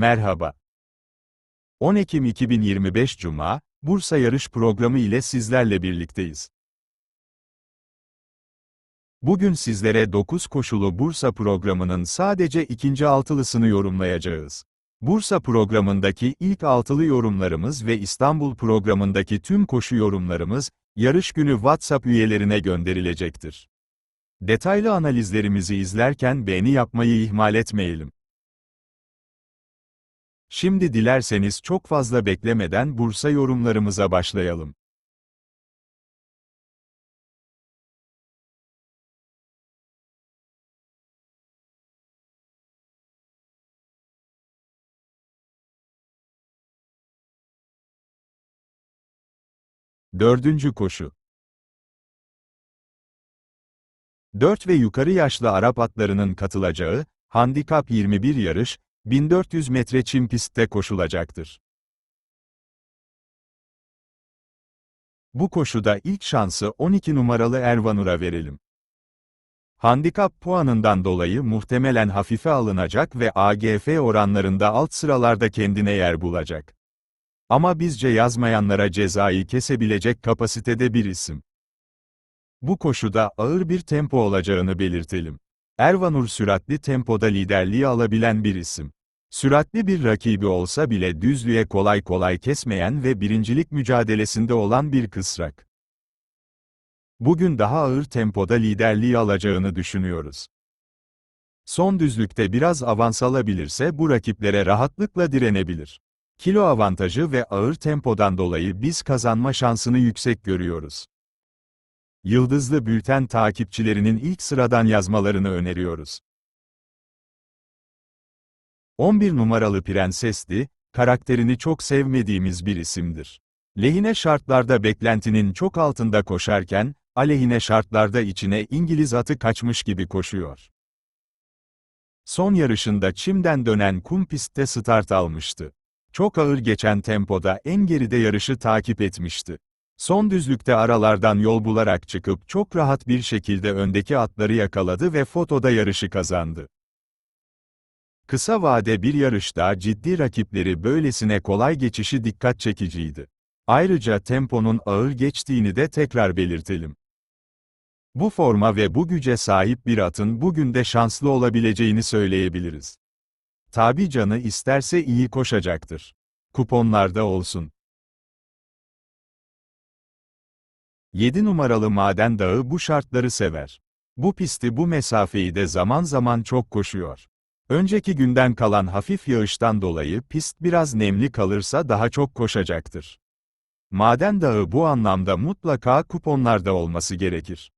Merhaba. 10 Ekim 2025 Cuma, Bursa Yarış Programı ile sizlerle birlikteyiz. Bugün sizlere 9 koşulu Bursa programının sadece ikinci altılısını yorumlayacağız. Bursa programındaki ilk altılı yorumlarımız ve İstanbul programındaki tüm koşu yorumlarımız, yarış günü WhatsApp üyelerine gönderilecektir. Detaylı analizlerimizi izlerken beğeni yapmayı ihmal etmeyelim. Şimdi dilerseniz çok fazla beklemeden Bursa yorumlarımıza başlayalım. Dördüncü koşu 4 ve yukarı yaşlı Arap atlarının katılacağı, Handikap 21 yarış, 1400 metre çim pistte koşulacaktır. Bu koşuda ilk şansı 12 numaralı Ervanur'a verelim. Handikap puanından dolayı muhtemelen hafife alınacak ve AGF oranlarında alt sıralarda kendine yer bulacak. Ama bizce yazmayanlara cezayı kesebilecek kapasitede bir isim. Bu koşuda ağır bir tempo olacağını belirtelim. Ervanur süratli tempoda liderliği alabilen bir isim. Süratli bir rakibi olsa bile düzlüğe kolay kolay kesmeyen ve birincilik mücadelesinde olan bir kısrak. Bugün daha ağır tempoda liderliği alacağını düşünüyoruz. Son düzlükte biraz avans alabilirse bu rakiplere rahatlıkla direnebilir. Kilo avantajı ve ağır tempodan dolayı biz kazanma şansını yüksek görüyoruz. Yıldızlı Bülten takipçilerinin ilk sıradan yazmalarını öneriyoruz. 11 numaralı Prensesli, karakterini çok sevmediğimiz bir isimdir. Lehine şartlarda beklentinin çok altında koşarken, aleyhine şartlarda içine İngiliz atı kaçmış gibi koşuyor. Son yarışında çimden dönen kum pistte start almıştı. Çok ağır geçen tempoda en geride yarışı takip etmişti. Son düzlükte aralardan yol bularak çıkıp çok rahat bir şekilde öndeki atları yakaladı ve fotoda yarışı kazandı. Kısa vade bir yarışta ciddi rakipleri böylesine kolay geçişi dikkat çekiciydi. Ayrıca temponun ağır geçtiğini de tekrar belirtelim. Bu forma ve bu güce sahip bir atın bugün de şanslı olabileceğini söyleyebiliriz. Tabi canı isterse iyi koşacaktır. Kuponlarda olsun. 7 numaralı Maden Dağı bu şartları sever. Bu pisti bu mesafeyi de zaman zaman çok koşuyor. Önceki günden kalan hafif yağıştan dolayı pist biraz nemli kalırsa daha çok koşacaktır. Maden Dağı bu anlamda mutlaka kuponlarda olması gerekir.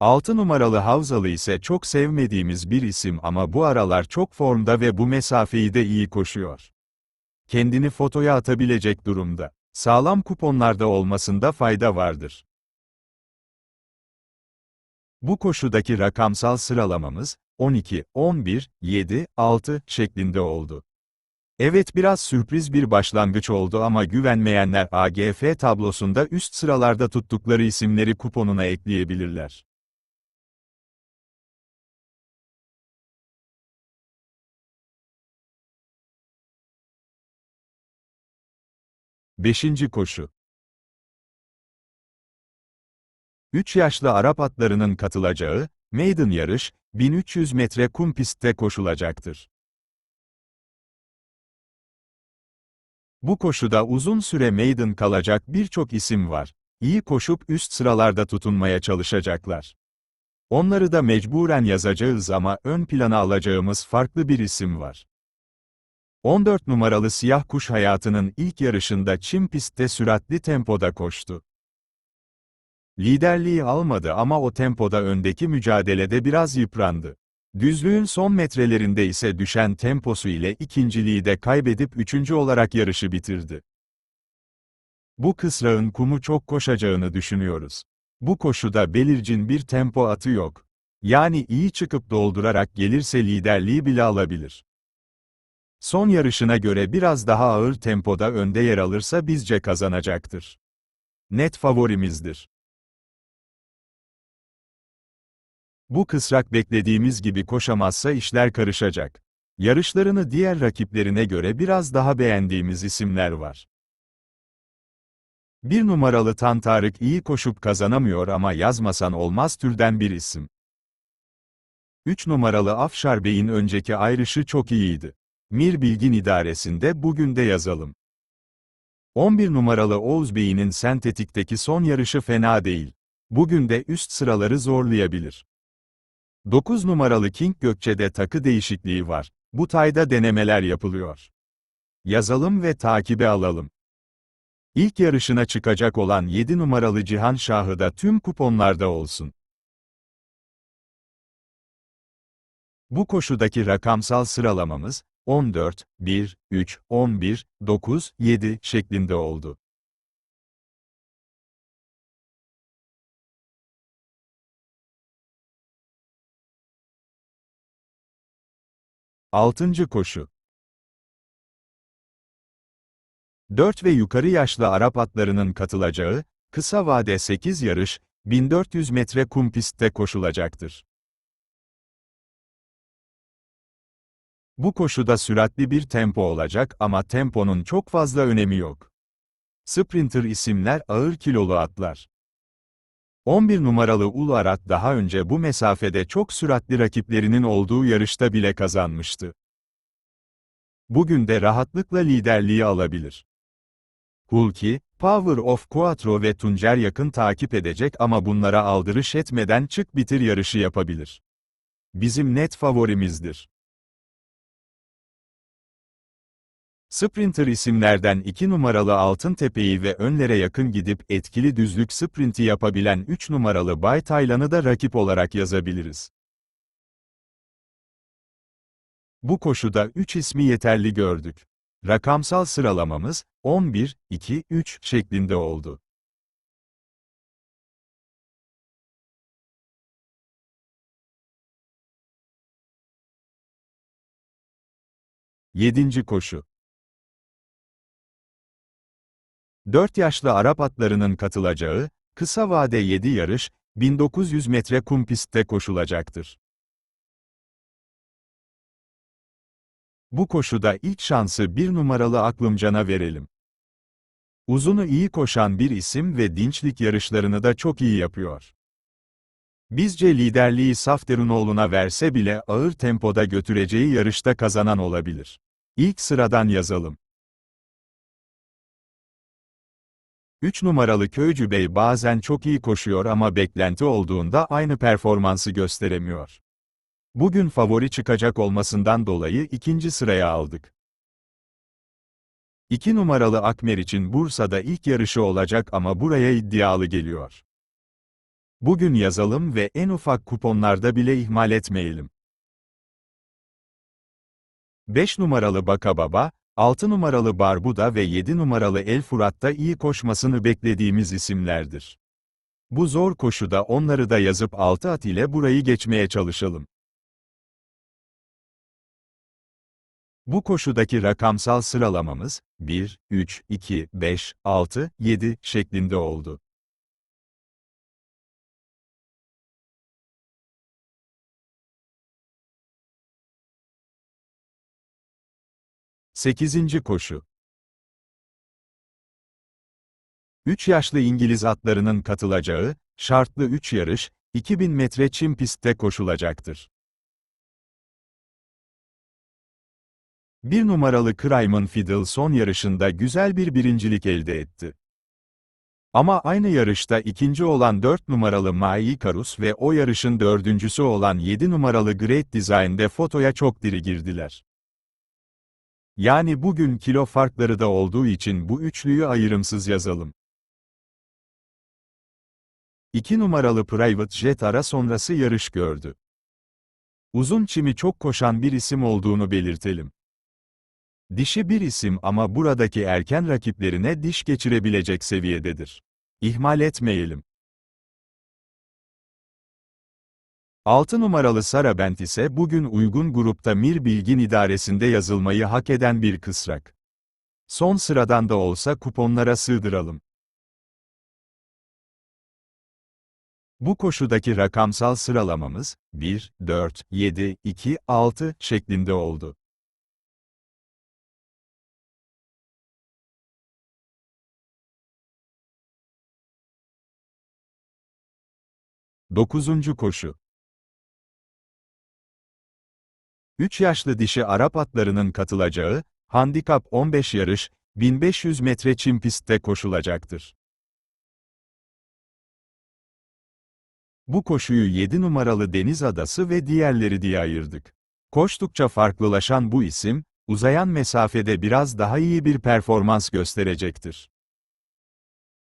6 numaralı Havzalı ise çok sevmediğimiz bir isim ama bu aralar çok formda ve bu mesafeyi de iyi koşuyor. Kendini fotoya atabilecek durumda. Sağlam kuponlarda olmasında fayda vardır. Bu koşudaki rakamsal sıralamamız 12, 11, 7, 6 şeklinde oldu. Evet biraz sürpriz bir başlangıç oldu ama güvenmeyenler AGF tablosunda üst sıralarda tuttukları isimleri kuponuna ekleyebilirler. Beşinci koşu 3 yaşlı Arap atlarının katılacağı, maiden yarış, 1300 metre kum pistte koşulacaktır. Bu koşuda uzun süre maiden kalacak birçok isim var. İyi koşup üst sıralarda tutunmaya çalışacaklar. Onları da mecburen yazacağız ama ön plana alacağımız farklı bir isim var. 14 numaralı siyah kuş hayatının ilk yarışında çim pistte süratli tempoda koştu. Liderliği almadı ama o tempoda öndeki mücadelede biraz yıprandı. Düzlüğün son metrelerinde ise düşen temposu ile ikinciliği de kaybedip üçüncü olarak yarışı bitirdi. Bu kısrağın kumu çok koşacağını düşünüyoruz. Bu koşuda belirgin bir tempo atı yok. Yani iyi çıkıp doldurarak gelirse liderliği bile alabilir. Son yarışına göre biraz daha ağır tempoda önde yer alırsa bizce kazanacaktır. Net favorimizdir. Bu kısrak beklediğimiz gibi koşamazsa işler karışacak. Yarışlarını diğer rakiplerine göre biraz daha beğendiğimiz isimler var. Bir numaralı Tantarık iyi koşup kazanamıyor ama yazmasan olmaz türden bir isim. 3 numaralı Afşar Bey'in önceki ayrışı çok iyiydi. Mir Bilgin idaresinde bugün de yazalım. 11 numaralı Oğuz Bey'in sentetikteki son yarışı fena değil. Bugün de üst sıraları zorlayabilir. 9 numaralı King Gökçe'de takı değişikliği var. Bu tayda denemeler yapılıyor. Yazalım ve takibe alalım. İlk yarışına çıkacak olan 7 numaralı Cihan Şahı da tüm kuponlarda olsun. Bu koşudaki rakamsal sıralamamız 14, 1, 3, 11, 9, 7 şeklinde oldu. Altıncı koşu 4 ve yukarı yaşlı Arap atlarının katılacağı, kısa vade 8 yarış, 1400 metre kum pistte koşulacaktır. Bu koşuda süratli bir tempo olacak ama temponun çok fazla önemi yok. Sprinter isimler ağır kilolu atlar. 11 numaralı Ul Arat daha önce bu mesafede çok süratli rakiplerinin olduğu yarışta bile kazanmıştı. Bugün de rahatlıkla liderliği alabilir. Hulki, Power of Quattro ve Tuncer yakın takip edecek ama bunlara aldırış etmeden çık bitir yarışı yapabilir. Bizim net favorimizdir. Sprinter isimlerden 2 numaralı Altın Tepe'yi ve önlere yakın gidip etkili düzlük sprinti yapabilen 3 numaralı Bay Taylan'ı da rakip olarak yazabiliriz. Bu koşuda 3 ismi yeterli gördük. Rakamsal sıralamamız 11, 2, 3 şeklinde oldu. Yedinci koşu 4 yaşlı Arap atlarının katılacağı, kısa vade 7 yarış, 1900 metre kum pistte koşulacaktır. Bu koşuda ilk şansı bir numaralı Aklımcan'a verelim. Uzunu iyi koşan bir isim ve dinçlik yarışlarını da çok iyi yapıyor. Bizce liderliği Safterunoğlu'na verse bile ağır tempoda götüreceği yarışta kazanan olabilir. İlk sıradan yazalım. 3 numaralı Köycü Bey bazen çok iyi koşuyor ama beklenti olduğunda aynı performansı gösteremiyor. Bugün favori çıkacak olmasından dolayı ikinci sıraya aldık. 2 numaralı Akmer için Bursa'da ilk yarışı olacak ama buraya iddialı geliyor. Bugün yazalım ve en ufak kuponlarda bile ihmal etmeyelim. 5 numaralı Baka Baba, 6 numaralı Barbuda ve 7 numaralı El Furat'ta iyi koşmasını beklediğimiz isimlerdir. Bu zor koşuda onları da yazıp 6 at ile burayı geçmeye çalışalım. Bu koşudaki rakamsal sıralamamız 1, 3, 2, 5, 6, 7 şeklinde oldu. Sekizinci koşu 3 yaşlı İngiliz atlarının katılacağı, şartlı 3 yarış, 2000 metre çim pistte koşulacaktır. Bir numaralı Cryman Fiddle son yarışında güzel bir birincilik elde etti. Ama aynı yarışta ikinci olan 4 numaralı Mai Karus ve o yarışın dördüncüsü olan 7 numaralı Great Design'de fotoya çok diri girdiler. Yani bugün kilo farkları da olduğu için bu üçlüyü ayrımsız yazalım. 2 numaralı Private Jet ara sonrası yarış gördü. Uzun çimi çok koşan bir isim olduğunu belirtelim. Dişi bir isim ama buradaki erken rakiplerine diş geçirebilecek seviyededir. İhmal etmeyelim. 6 numaralı Sara Bent ise bugün uygun grupta Mir Bilgin idaresinde yazılmayı hak eden bir kısrak. Son sıradan da olsa kuponlara sığdıralım. Bu koşudaki rakamsal sıralamamız, 1, 4, 7, 2, 6 şeklinde oldu. Dokuzuncu koşu. 3 yaşlı dişi Arap atlarının katılacağı, handikap 15 yarış, 1500 metre çim pistte koşulacaktır. Bu koşuyu 7 numaralı Deniz Adası ve diğerleri diye ayırdık. Koştukça farklılaşan bu isim, uzayan mesafede biraz daha iyi bir performans gösterecektir.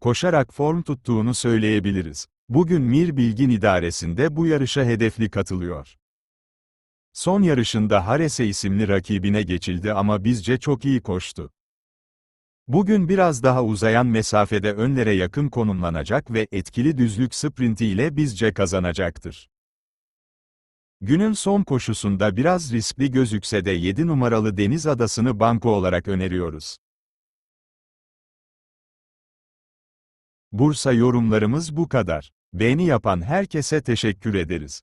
Koşarak form tuttuğunu söyleyebiliriz. Bugün Mir Bilgin İdaresi'nde bu yarışa hedefli katılıyor. Son yarışında Harese isimli rakibine geçildi ama bizce çok iyi koştu. Bugün biraz daha uzayan mesafede önlere yakın konumlanacak ve etkili düzlük sprinti ile bizce kazanacaktır. Günün son koşusunda biraz riskli gözükse de 7 numaralı Deniz Adası'nı banko olarak öneriyoruz. Bursa yorumlarımız bu kadar. Beğeni yapan herkese teşekkür ederiz.